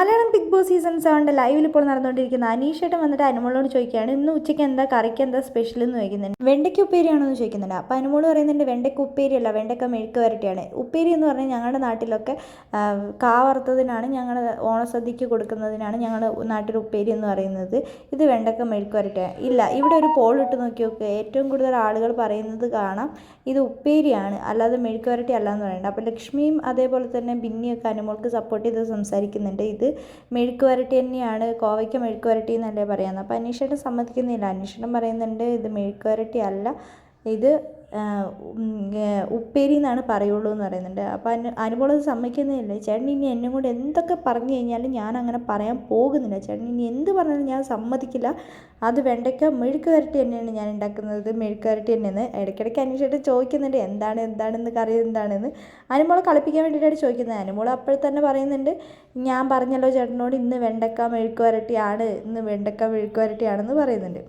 Malayalam Big Boss season സെവന്റെ ലൈവിൽ ഇപ്പോൾ നടന്നുകൊണ്ടിരിക്കുന്ന അനീഷേട്ടൻ വന്നിട്ട് അനുമോളോട് ചോദിക്കുകയാണ് ഇന്ന് ഉച്ചയ്ക്ക് എന്താ? കറിക്ക് എന്താ സ്പെഷ്യൽ എന്ന് ചോദിക്കുന്നുണ്ട്. വെണ്ടയ്ക്ക് ഉപ്പേരിയാണോ എന്ന് ചോദിക്കുന്നുണ്ട്. അപ്പോൾ അനുമോൾ പറയുന്നുണ്ട് വെണ്ടയ്ക്ക ഉപ്പേരി അല്ല വെണ്ടയ്ക്ക മെഴുക്ക് വരട്ടിയാണ്. ഉപ്പേരി എന്ന് പറഞ്ഞാൽ ഞങ്ങളുടെ നാട്ടിലൊക്കെ ആ, കാ വറുത്തതിനാണ് ഞങ്ങൾ ഓണസദ്യക്ക് കൊടുക്കുന്നതിനാണ് ഞങ്ങൾ നാട്ടിൽ ഉപ്പേരി എന്ന് പറയുന്നത്. ഇത് വെണ്ടയ്ക്ക മെഴുക്ക് വരട്ടിയാണ് ഇല്ല ഇവിടെ ഒരു പോൾ ഇട്ട് നോക്കി നോക്കുക ഏറ്റവും കൂടുതൽ ആളുകൾ പറയുന്നത് കാണാം ഇത് ഉപ്പേരിയാണ് അല്ലാതെ മെഴുക്ക് വരട്ടി അല്ല എന്ന് പറയുന്നുണ്ട്. അപ്പോൾ ലക്ഷ്മിയും അതേപോലെ തന്നെ ബിന്നിയൊക്കെ അനുമോൾക്ക് സപ്പോർട്ട് ചെയ്ത് സംസാരിക്കുന്നുണ്ട്. ഇത് മെഴുക്ക് വരട്ടി തന്നെയാണ്. കോവയ്ക്ക് മെഴുക്ക് വരട്ടി എന്നല്ലേ പറയുന്നത്. അപ്പോൾ അനീഷേട്ടൻ സമ്മതിക്കുന്നില്ല. അനീഷേട്ടൻ പറയുന്നുണ്ട് ഇത് മെഴുക്ക് വരട്ടി അല്ല. ഇത് ഉപ്പേരി എന്നാണ് പറയുള്ളൂ എന്ന് പറയുന്നുണ്ട്. അപ്പോൾ അനു അനുമോൾ അത് സമ്മതിക്കുന്നില്ല. ചേട്ടൻ ഇനി എന്നെ കൊണ്ട് എന്തൊക്കെ പറഞ്ഞു കഴിഞ്ഞാലും ഞാൻ അങ്ങനെ പറയാൻ പോകുന്നില്ല. ചേട്ടൻ ഇനി എന്ത് പറഞ്ഞാലും ഞാൻ സമ്മതിക്കില്ല. അത് വെണ്ടയ്ക്ക മെഴുക്ക് വരട്ടി തന്നെയാണ് ഞാൻ ഉണ്ടാക്കുന്നത്. മെഴുക്ക് വരട്ടി തന്നെയാണ്. ഇടയ്ക്കിടയ്ക്ക് അന്വേഷിച്ചിട്ട് ചോദിക്കുന്നുണ്ട് എന്താണ് എന്താണെന്ന്? കറി എന്താണെന്ന്? അനുമോളെ കളിപ്പിക്കാൻ വേണ്ടിയിട്ടാണ് ചോദിക്കുന്നത്. അനുമോൾ തന്നെ പറയുന്നുണ്ട് ഞാൻ പറഞ്ഞല്ലോ ചേട്ടനോട് ഇന്ന് വെണ്ടക്ക മെഴുക്ക് വരട്ടിയാണ് ഇന്ന് വെണ്ടക്ക മെഴുക്ക് വരട്ടിയാണെന്ന് പറയുന്നുണ്ട്.